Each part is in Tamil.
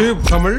டியூப் தமிழ்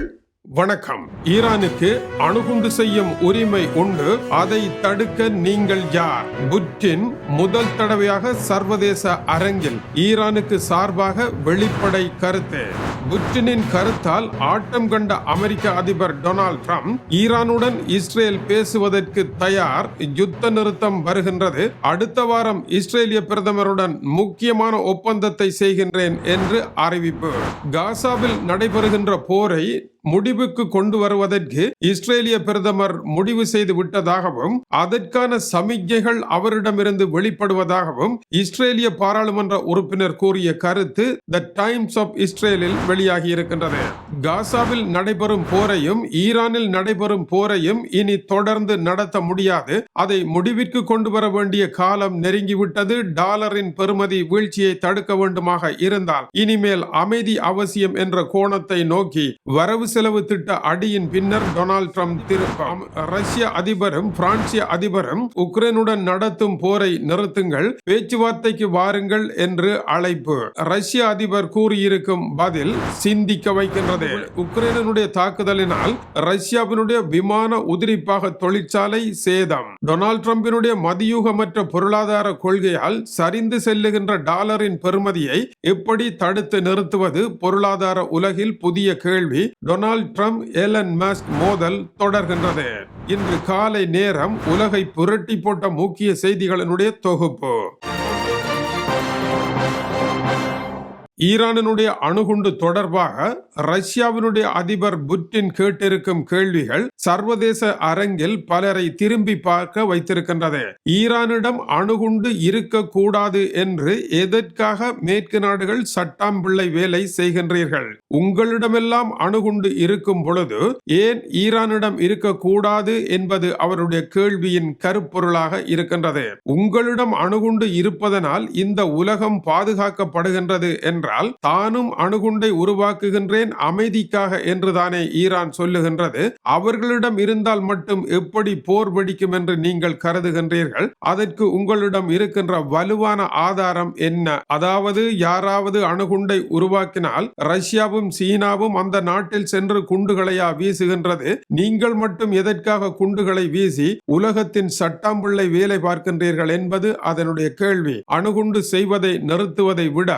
வணக்கம். ஈரானுக்கு அணுகுண்டு செய்யும் உரிமை உண்டு. அதை தடுக்க நீங்கள் யார்? புட்டின் முதல் தடவையாக சர்வதேச அரங்கில் ஈரானுக்கு சார்பாக வெளிப்படை கருத்து. புட்டினின் கருத்தால் ஆட்டம் கண்ட அமெரிக்க அதிபர் டொனால்ட் ட்ரம்ப் ஈரானுடன் இஸ்ரேல் பேசுவதற்கு தயார். யுத்த நிறுத்தம் வருகின்றது. அடுத்த வாரம் இஸ்ரேலிய பிரதமருடன் முக்கியமான ஒப்பந்தத்தை செய்கின்றேன் என்று அறிவிப்பு. காசாவில் நடைபெறுகின்ற போரை முடிவுக்கு கொண்டு வருவதற்கு இஸ்ரேலிய பிரதமர் முடிவு செய்து விட்டதாகவும் அதற்கான சமிக்ஞைகள் அவரிடமிருந்து வெளிப்படுவதாகவும் இஸ்ரேலிய பாராளுமன்ற உறுப்பினர் கூறிய கருத்து த டைம்ஸ் ஆஃப் இஸ்ரேலில் வெளியாகி இருக்கின்றது காசாவில் நடைபெறும் போரையும் ஈரானில் நடைபெறும் போரையும் இனி தொடர்ந்து நடத்த முடியாது. அதை முடிவிற்கு கொண்டு வர வேண்டிய காலம் நெருங்கிவிட்டது. டாலரின் பெறுமதி வீழ்ச்சியை தடுக்க வேண்டுமாக இருந்தால் இனிமேல் அமைதி அவசியம் என்ற கோணத்தை நோக்கி வரவு செலவு திட்ட அடியின் பின்னர் டொனால்ட் ட்ரம்ப் திருப்பம். ரஷ்ய அதிபரும் பிரான்சிய அதிபரும் உக்ரைனுடன் நடத்தும் போரை நிறுத்துங்கள் பேச்சுவார்த்தைக்கு வாருங்கள் என்று அழைப்பு. ரஷ்ய அதிபர் கூறியிருக்கும் பதில் சிந்திக்க வைக்கின்றது. உக்ரைனுடைய தாக்குதலினால் ரஷ்யாவினுடைய விமான உதிரிப்பாக தொழிற்சாலை சேதம். டொனால்ட் ட்ரம்பினுடைய மதியூகமற்ற பொருளாதார கொள்கையால் சரிந்து செல்லுகின்ற டாலரின் பெருமதியை எப்படி தடுத்து நிறுத்துவது பொருளாதார உலகில் புதிய கேள்வி. Donald Donald Trump Elon Musk மோதல் தொடர்கின்றது. இன்று காலை நேரம் உலகை புரட்டி போட்ட முக்கிய செய்திகளினுடைய தொகுப்பு. ஈரானினுடைய அணுகுண்டு தொடர்பாக ரஷ்யாவினுடைய அதிபர் புட்டின் கேட்டிருக்கும் கேள்விகள் சர்வதேச அரங்கில் பலரை திரும்பி பார்க்க வைத்திருக்கின்றது. ஈரானிடம் அணுகுண்டு இருக்கக்கூடாது என்று எதற்காக மேற்கு நாடுகள் சட்டாம்பிள்ளை வேலை செய்கின்றீர்கள்? உங்களிடமெல்லாம் அணுகுண்டு இருக்கும் பொழுது ஏன் ஈரானிடம் இருக்கக்கூடாது என்பது அவருடைய கேள்வியின் கருப்பொருளாக இருக்கின்றது. உங்களிடம் அணுகுண்டு இருப்பதனால் இந்த உலகம் பாதுகாக்கப்படுகின்றது என்றால் தானும் அணுகுண்டை உருவாக்குகின்றேன் அமைதிக்காக என்றுதானே ஈரான் சொல்லுகின்றது. அவர்களிடம் இருந்தால் மட்டும் எப்படி போர் வெடிக்கும் என்று நீங்கள் கருதுகின்றீர்கள்? அதற்கு உங்களிடம் இருக்கின்ற வலுவான ஆதாரம் என்ன? அதாவது யாராவது அணுகுண்டை உருவாக்கினால் ரஷ்யாவும் சீனாவும் அந்த நாட்டில் சென்று குண்டுகளையா வீசுகின்றது? நீங்கள் மட்டும் எதற்காக குண்டுகளை வீசி உலகத்தின் சட்டாம்பிள்ளை வேலை பார்க்கின்றீர்கள் என்பது அதனுடைய கேள்வி. அணுகுண்டு செய்வதை நிறுத்துவதை விட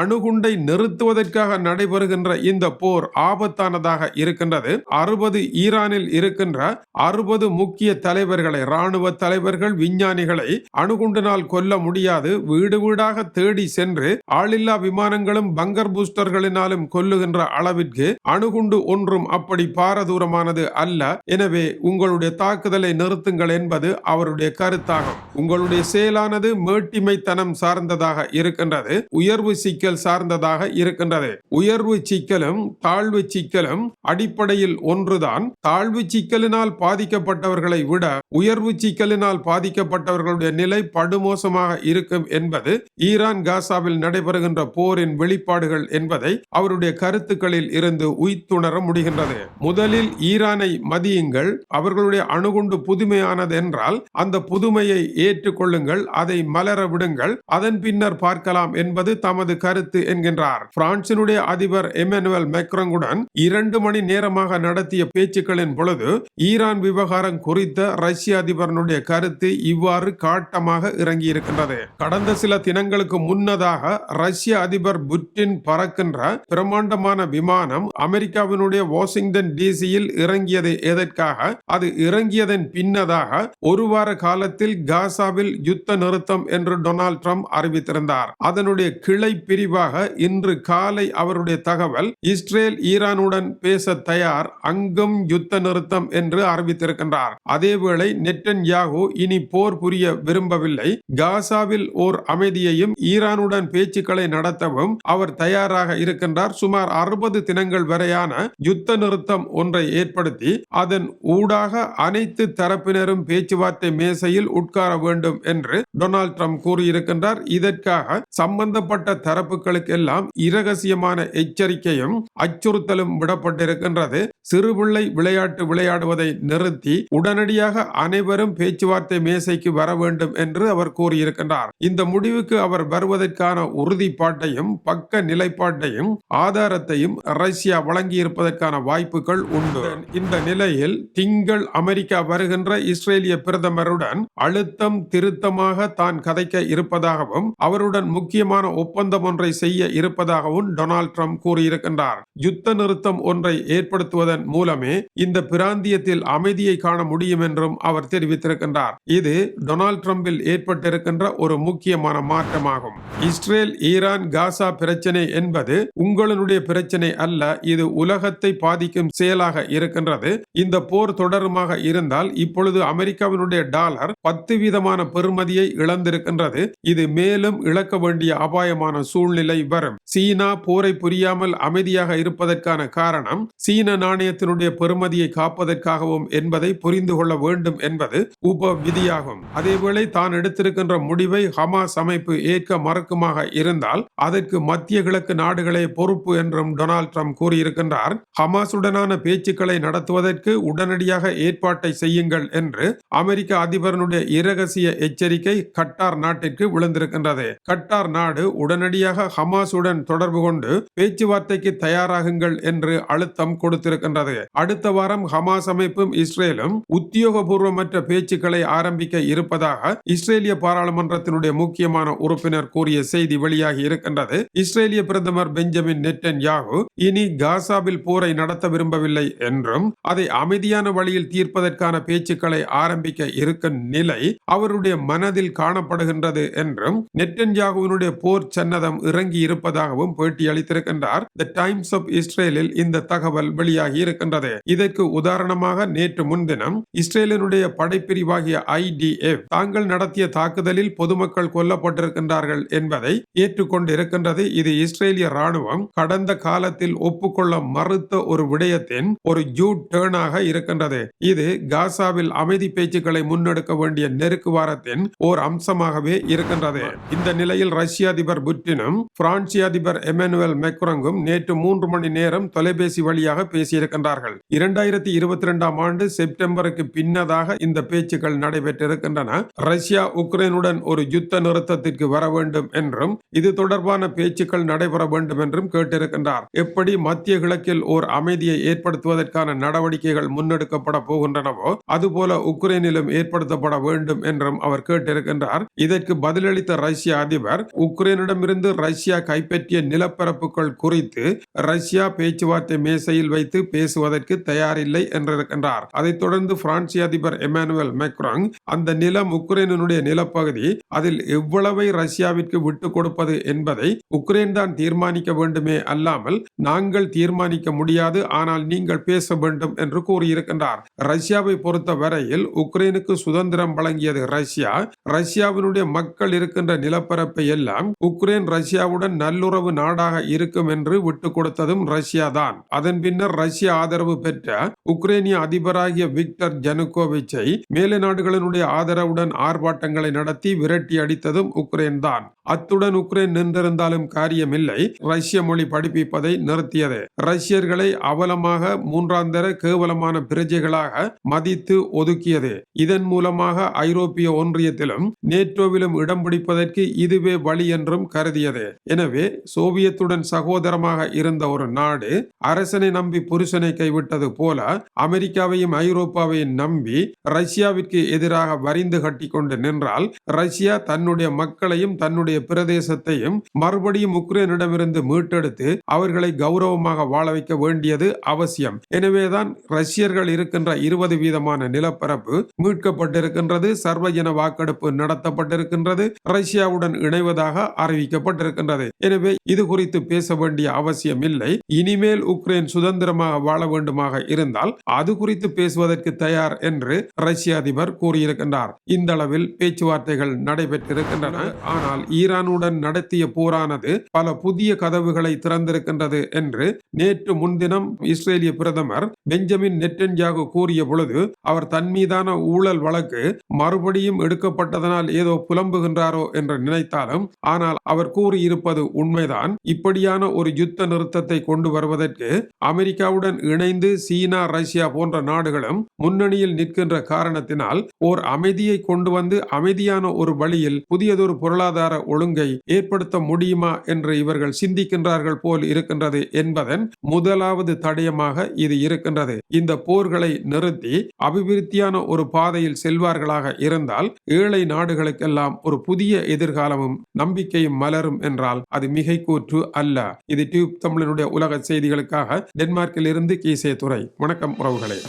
அணுகுண்டு நிறுத்துவதற்காக நடைபெறுகின்ற இந்த போர் ஆபத்தானதாக இருக்கின்றது. அறுபது ஈரானில் இருக்கின்ற அறுபது முக்கிய தலைவர்களை ராணுவ தலைவர்கள் விஞ்ஞானிகளை அணுகுண்டினால் கொல்ல முடியாது. வீடு வீடாக தேடி சென்று ஆளில்லா விமானங்களும் பங்கர் பூஸ்டர்களினாலும் கொல்லுகின்ற அளவிற்கு அணுகுண்டு ஒன்றும் அப்படி பாரதூரமானது அல்ல. எனவே உங்களுடைய தாக்குதலை நிறுத்துங்கள் என்பது அவருடைய கருத்தாகும். உங்களுடைய செயலானது மேட்டிமைத்தனம் சார்ந்ததாக இருக்கின்றது. உயர்வு சிக்கல் சார்ந்ததாக இருக்கின்றது. உயர்வு சிக்கலும் தாழ்வு சிக்கலும் அடிப்படையில் ஒன்றுதான். தாழ்வு சிக்கலினால் பாதிக்கப்பட்டவர்களை விட உயர்வு சிக்கலினால் பாதிக்கப்பட்டவர்களுடைய நிலை படுமோசமாக இருக்கும் என்பது ஈரான் காசாவில் நடைபெறுகின்ற போரின் வெளிப்பாடுகள் என்பதை அவருடைய கருத்துக்களில் இருந்து உய்த்துணர முடிகின்றது. முதலில் ஈரானை மதியுங்கள். அவர்களுடைய அணுகுண்டு புதுமையானது என்றால் அந்த புதுமையை ஏற்றுக்கொள்ளுங்கள். அதை மலர விடுங்கள். அதன் பின்னர் பார்க்கலாம் என்பது தமது கருத்து என்கின்றார். பிரான்சினுடைய அதிபர் எமனுவல் மெக்ரங்குடன் இரண்டு மணி நேரமாக நடத்திய பேச்சுக்களின் பொழுது ஈரான் விவகாரம் குறித்த ரஷ்ய அதிபரனுடைய கருத்து இவ்வாறு காட்டமாக இறங்கி இருக்கின்றது கடந்த சில தினங்களுக்கு முன்னதாக ரஷ்ய அதிபர் புட்டின் பறக்கின்ற பிரம்மாண்டமான விமானம் அமெரிக்காவினுடைய வாஷிங்டன் டிசியில் இறங்கியது எதற்காக? அது இறங்கியதன் பின்னதாக ஒரு வார காலத்தில் காசாவில் யுத்த நிறுத்தம் என்று டொனால்ட் ட்ரம்ப் அறிவித்திருந்தார். அதனுடைய கிளை பிரிவாக இன்று காலை அவருடைய தகவல் இஸ்ரேல் ஈரானுடன் பேச தயார் அங்கும் யுத்த நிறுத்தம் என்று அறிவித்திருக்கின்றார். அதேவேளை நெட்டன் யாகு இனி போர் புரிய விரும்பவில்லை. காசாவில் ஓர் அமைதியையும் ஈரானுடன் பேச்சுக்களை நடத்தவும் அவர் தயாராக இருக்கின்றார். சுமார் அறுபது தினங்கள் வரையான யுத்த நிறுத்தம் ஒன்றை ஏற்படுத்தி அதன் ஊடாக அனைத்து தரப்பினரும் பேச்சுவார்த்தை மேசையில் உட்கார வேண்டும் என்று டொனால்ட் ட்ரம்ப் கூறியிருக்கின்றார். இதற்காக சம்பந்தப்பட்ட தரப்புகளுக்கு எல்லாம் இரகசியமான எச்சரிக்கையும் அச்சுறுத்தலும் விடப்பட்டிருக்கின்றது. சிறுபிள்ளை விளையாட்டு விளையாடுவதை நிறுத்தி உடனடியாக அனைவரும் பேச்சுவார்த்தை மேசைக்கு வர வேண்டும் என்று அவர் கூறியிருக்கின்றார். இந்த முடிவுக்கு அவர் வருவதற்கான உறுதிப்பாட்டையும் பக்க நிலைப்பாட்டையும் ஆதாரத்தையும் ரஷ்யா வழங்கியிருப்பதற்கான வாய்ப்புகள் உண்டு. இந்த நிலையில் திங்கள் அமெரிக்கா வருகின்ற இஸ்ரேலிய பிரதமருடன் அழுத்தம் திருத்தமாக தான் கதைக்க இருப்பதாகவும் அவருடன் முக்கியமான ஒப்பந்தம் ஒன்றை செய்ய செய்ய இருப்பதாகவும் டொனால்ட் ட்ரம்ப் கூறியிருக்கின்றார். யுத்த நிறுத்தம் ஒன்றை ஏற்படுத்துவதன் மூலமே இந்த பிராந்தியத்தில் அமைதியை காண முடியும் என்றும் அவர் தெரிவித்திருக்கின்றார். இது டொனால்ட் ட்ரம்பில் ஏற்பட்டிருக்கின்ற ஒரு முக்கியமான மாற்றமாகும். இஸ்ரேல் ஈரான் காசா பிரச்சனை என்பது உங்களுடைய பிரச்சனை அல்ல இது உலகத்தை பாதிக்கும் செயலாக இருக்கின்றது. இந்த போர் தொடருமாக இருந்தால் இப்பொழுது அமெரிக்காவினுடைய டாலர் பத்து வீதமான பெறுமதியை இழந்திருக்கின்றது. இது மேலும் இழக்க வேண்டிய அபாயமான சூழ்நிலை வரும். சீனா போரை புரியாமல் அமைதியாக இருப்பதற்கான காரணம் சீன நாணயத்தினுடைய பெறுமதியை காப்பதற்காகவும் என்பதை புரிந்து கொள்ள வேண்டும் என்பது உப விதியாகும் அதேவேளை தான் எடுத்திருக்கின்ற முடிவை ஹமாஸ் அமைப்பு ஏற்க மறுக்குமாக இருந்தால் அதற்கு மத்திய கிழக்கு நாடுகளே பொறுப்பு என்றும் டொனால்ட் ட்ரம்ப் கூறியிருக்கின்றார். ஹமாசுடனான பேச்சுக்களை நடத்துவதற்கு உடனடியாக ஏற்பாட்டை செய்யுங்கள் என்று அமெரிக்க அதிபரனுடைய இரகசிய எச்சரிக்கை கட்டார் நாட்டிற்கு விழுந்திருக்கின்றது. கட்டார் நாடு உடனடியாக ஹமாஸ் ஹமாசுடன் தொடர்பு கொண்டு பேச்சுவார்த்தைக்கு தயாராகுங்கள் என்று அழுத்தம் கொடுத்திருக்கின்றது. அடுத்த வாரம் ஹமாஸ் அமைப்பும் இஸ்ரேலும் உத்தியோகபூர்வமற்ற பேச்சுக்களை ஆரம்பிக்க இருப்பதாக இஸ்ரேலிய பாராளுமன்றத்தினுடைய முக்கியமான உறுப்பினர் கூறிய செய்தி வெளியாகி இருக்கின்றது. இஸ்ரேலிய பிரதமர் பெஞ்சமின் நெட்டன் யாகு இனி காசாவில் போரை நடத்த விரும்பவில்லை என்றும் அதை அமைதியான வழியில் தீர்ப்பதற்கான பேச்சுக்களை ஆரம்பிக்க இருக்கும் நிலை அவருடைய மனதில் காணப்படுகின்றது என்றும் நெட்டன் யாகுவினுடைய போர் சன்னதம் இறங்கி இருப்பதாகவும் பேட்டி அளித்திருக்கின்றார். த டைம்ஸ் ஆஃப் இஸ்ரேலில் இந்த தகவல் வெளியாகி இருக்கின்றது. இதற்கு உதாரணமாக நேற்று முன்தினம் இஸ்ரேலினுடைய படைப்பிரிவாகிய ஐடிஎஃப் தாங்கள் நடத்திய தாக்குதலில் பொதுமக்கள் கொல்லப்பட்டிருக்கின்றார்கள் என்பதை ஏற்றுக்கொண்டிருக்கின்றது. இது இஸ்ரேலிய ராணுவம் கடந்த காலத்தில் ஒப்புக்கொள்ள மறுத்த ஒரு விடயத்தின் ஒரு ஜூ டேர்னாக இருக்கின்றது. இது காசாவில் அமைதி பேச்சுக்களை முன்னெடுக்க வேண்டிய நெருக்கு வாரத்தின் ஓர் அம்சமாகவே இருக்கின்றது. இந்த நிலையில் ரஷ்ய அதிபர் புட்டினும் பிரான்ஸ் பிரான்சிய அதிபர் எமனுவல் மெக்ரங்கும் நேற்று மூன்று மணி நேரம் தொலைபேசி வழியாக பேசியிருக்கின்றார்கள். இரண்டாயிரத்தி இருபத்தி இரண்டாம் ஆண்டு செப்டம்பருக்கு பின்னதாக இந்த பேச்சுக்கள் நடைபெற்றிருக்கின்றன. ரஷ்யா உக்ரைனுடன் ஒரு யுத்த நிறுத்தத்திற்கு வர வேண்டும் என்றும் இது தொடர்பான பேச்சுக்கள் நடைபெற வேண்டும் என்றும் கேட்டிருக்கின்றார். எப்படி மத்திய கிழக்கில் ஓர் அமைதியை ஏற்படுத்துவதற்கான நடவடிக்கைகள் முன்னெடுக்கப்பட போகின்றனவோ அதுபோல உக்ரைனிலும் ஏற்படுத்தப்பட வேண்டும் என்றும் அவர் கேட்டிருக்கின்றார். இதற்கு பதிலளித்த ரஷ்ய அதிபர் உக்ரைனிடமிருந்து ரஷ்யா கைப்பற்றிய நிலப்பரப்புகள் குறித்து ரஷ்யா பேச்சுவார்த்தை மேசையில் வைத்து பேசுவதற்கு தயாரில்லை என்றிருக்கின்றார். அதைத் தொடர்ந்து பிரான்சிய அதிபர் எமானுவல் மெக்ராங் அந்த நிலம் உக்ரைனுடைய நிலப்பகுதி அதில் எவ்வளவை ரஷ்யாவிற்கு விட்டு கொடுப்பது என்பதை உக்ரைன் தான் தீர்மானிக்க வேண்டுமே அல்லாமல் நாங்கள் தீர்மானிக்க முடியாது ஆனால் நீங்கள் பேச வேண்டும் என்று கூறியிருக்கின்றார். ரஷ்யாவை பொறுத்த வரையில் உக்ரைனுக்கு சுதந்திரம் வழங்கியது ரஷ்யா. ரஷ்யாவினுடைய மக்கள் இருக்கின்ற நிலப்பரப்பை எல்லாம் உக்ரைன் ரஷ்யாவுடன் நல்லுறவு நாடாக இருக்கும் என்று விட்டு கொடுத்ததும் ரஷ்யா தான். அதன் பின்னர் ரஷ்ய ஆதரவு பெற்ற உக்ரைனிய அதிபராகிய விக்டர் ஜனுகோவிச்சை மேலை நாடுகளினுடைய ஆதரவுடன் ஆர்ப்பாட்டங்களை நடத்தி விரட்டி அடித்ததும் உக்ரைன் தான். அத்துடன் உக்ரைன் நின்றிருந்தாலும் காரியமில்லை. ரஷ்ய மொழி படிப்பிப்பதை நிறுத்தியது. ரஷ்யர்களை அவலமாக மூன்றாந்தர கேவலமான பிரஜைகளாக மதித்து ஒதுக்கியது. இதன் மூலமாக ஐரோப்பிய ஒன்றியத்திலும் நேட்டோவிலும் இடம் பிடிப்பதற்கு இதுவே வழி என்றும் கருதியது. என எனவே சோவியத்துடன் சகோதரமாக இருந்த ஒரு நாடு அரசனை நம்பி புருஷனை கைவிட்டது போல அமெரிக்காவையும் ஐரோப்பாவையும் நம்பி ரஷ்யாவிற்கு எதிராக வரிந்து கட்டி கொண்டு நின்றால் ரஷ்யா தன்னுடைய மக்களையும் தன்னுடைய பிரதேசத்தையும் மறுபடியும் உக்ரைனிடமிருந்து மீட்டெடுத்து அவர்களை கௌரவமாக வாழ வைக்க வேண்டியது அவசியம். எனவேதான் ரஷ்யர்கள் இருக்கின்ற இருபது வீதமான நிலப்பரப்பு மீட்கப்பட்டிருக்கின்றது சர்வஜன வாக்கெடுப்பு நடத்தப்பட்டிருக்கின்றது ரஷ்யாவுடன் இணைவதாக அறிவிக்கப்பட்டிருக்கின்றது. எனவே இது குறித்து பேச வேண்டிய அவசியம் இல்லை இனிமேல் உக்ரைன் சுதந்திரமாக வாழ வேண்டுமாக இருந்தால் அது குறித்து பேசுவதற்கு தயார் என்று ரஷ்ய அதிபர் கூறியிருக்கின்றார். இந்த அளவில் பேச்சுவார்த்தைகள் நடைபெற்றிருக்கின்றன. ஆனால் ஈரானுடன் நடத்திய போரானது பல புதிய கதவுகளை திறந்திருக்கின்றது என்று நேற்று முன்தினம் இஸ்ரேலிய பிரதமர் பெஞ்சமின் நெட்டன்யாகு கூறிய பொழுது அவர் தன் மீதான ஊழல் வழக்கு மறுபடியும் எடுக்கப்பட்டதனால் ஏதோ புலம்புகின்றாரோ என்று நினைத்தாலும் ஆனால் அவர் கூறியிருப்பது உண்மைதான். இப்படியான ஒரு யுத்த நிறுத்தத்தை கொண்டு வருவதற்கு அமெரிக்காவுடன் இணைந்து சீனா ரஷ்யா போன்ற நாடுகளும் முன்னணியில் நிற்கின்ற காரணத்தினால் ஓர் அமைதியை கொண்டு வந்து அமைதியான ஒரு வழியில் புதியதொரு பொருளாதார ஒழுங்கை ஏற்படுத்த முடியுமா என்று இவர்கள் சிந்திக்கின்றார்கள் போல் இருக்கின்றது என்பதன் முதலாவது தடயமாக இது இருக்கின்றது. இந்த போர்களை நிறுத்தி அபிவிருத்தியான ஒரு பாதையில் செல்வார்களாக இருந்தால் ஏழை நாடுகளுக்கெல்லாம் ஒரு புதிய எதிர்காலமும் நம்பிக்கையும் மலரும் என்றால் அது மிகை கூற்று அல்ல. இது டியூப் தமிழனுடைய உலக செய்திகளுக்காக டென்மார்க்கில் இருந்து கீசே துறை வணக்கம் உறவுகளே.